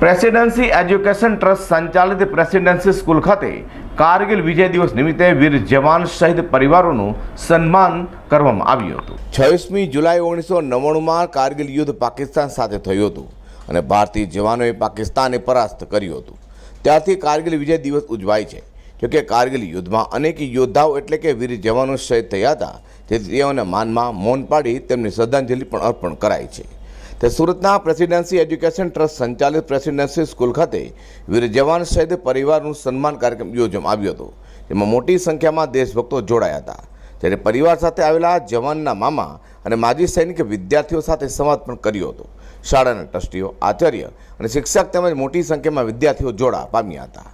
Presidency education trust સંચાલિત presidency school ખાતે કારગિલ વિજય દિવસ નિમિત્તે વીર જવાન શહીદ પરિવારોનું સન્માન કરવામાં આવ્યું હતું. છવ્વીસમી જુલાઈ ઓગણીસો નવ્વાણુંમાં કારગિલ યુદ્ધ પાકિસ્તાન સાથે થયું હતું અને ભારતીય જવાનોએ પાકિસ્તાનને પરાસ્ત કર્યું હતું. ત્યારથી કારગિલ વિજય દિવસ ઉજવાય છે. જોકે કારગિલ યુદ્ધમાં અનેક યોદ્ધાઓ એટલે કે વીર જવાનો શહીદ થયા હતા જેથી તેઓના માનમાં મૌન પાડી તેમની શ્રદ્ધાંજલિ પણ અર્પણ કરાઈ છે. તે સુરતના પ્રેસિડેન્સી એજ્યુકેશન ટ્રસ્ટ સંચાલિત પ્રેસિડેન્સી સ્કૂલ ખાતે વીર જવાન શહીદ પરિવારનું સન્માન કાર્યક્રમ યોજવામાં આવ્યો હતો. જેમાં મોટી સંખ્યામાં દેશભક્તો જોડાયા હતા. ત્યારે પરિવાર સાથે આવેલા જવાનના મામા અને માજી સૈનિક વિદ્યાર્થીઓ સાથે સંવાદ પણ કર્યો હતો. શાળાના ટ્રસ્ટીઓ, આચાર્ય અને શિક્ષક તેમજ મોટી સંખ્યામાં વિદ્યાર્થીઓ જોડા પામ્યા હતા.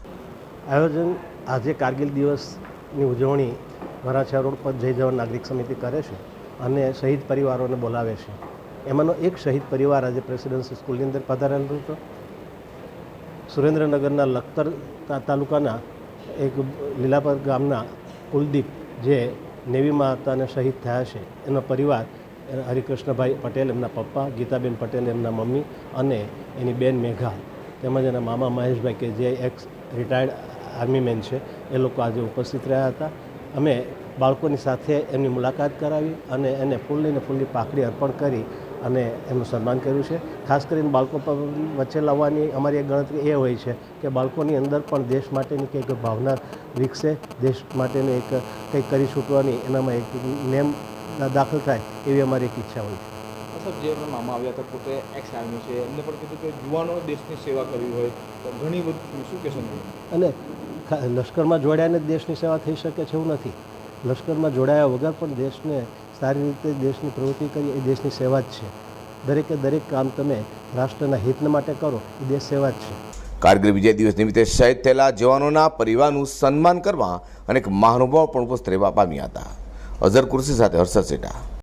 આયોજન આજે કારગિલ દિવસની ઉજવણી વરાછા રોડ પર જય જવાન નાગરિક સમિતિ કરે છે અને શહીદ પરિવારોને બોલાવે છે. એમાંનો એક શહીદ પરિવાર આજે પ્રેસિડેન્સી સ્કૂલની અંદર પધારેલો હતો. સુરેન્દ્રનગરના લખતર તાલુકાના એક લીલાપર ગામના કુલદીપ જે નેવીમાં હતા અને શહીદ થયા છે. એનો પરિવાર હરિકૃષ્ણભાઈ પટેલ, એમના પપ્પા, ગીતાબેન પટેલ, એમના મમ્મી અને એની બેન મેઘા તેમજ એના મામા મહેશભાઈ કે જે એક્સ રિટાયર્ડ આર્મી મેન છે, એ લોકો આજે ઉપસ્થિત રહ્યા હતા. અમે બાળકોની સાથે એમની મુલાકાત કરાવી અને એને ફૂલની ને ફૂલની પાકડી અર્પણ કરી અને એમનું સન્માન કર્યું છે. ખાસ કરીને બાળકો પર વચ્ચે લાવવાની અમારી એક ગણતરી એ હોય છે કે બાળકોની અંદર પણ દેશ માટેની કંઈક ભાવના વિકસે દેશ માટેની એક કંઈક કરી છૂટવાની એનામાં એક નેમ દાખલ થાય એવી અમારી એક ઈચ્છા હોય છે. સર જે મામા આવ્યા હતા પોતે એક્સ આર્મી છે. એમને પણ કીધું કે યુવાનો દેશની સેવા કરવી હોય તો ઘણી બધી શું કહેશો? અને લશ્કરમાં જોડાઈને જ દેશની સેવા થઈ શકે છે એવું નથી. લશ્કરમાં જોડાયા વગર પણ દેશને સારી રીતે દેશની પ્રવૃત્તિ કરી, એ દેશની સેવા જ છે. દરેકે દરેક કામ તમે રાષ્ટ્રના હિતને માટે કરો, એ દેશ સેવા જ છે. કારગિલ વિજય દિવસ નિમિત્તે શહીદ થયેલા જવાનોના પરિવારનું સન્માન કરવા અનેક મહાનુભાવો પણ ઉપસ્થિત રહેવા પામ્યા હતા. અઝર કુર્સી સાથે હર્ષદ સેટા.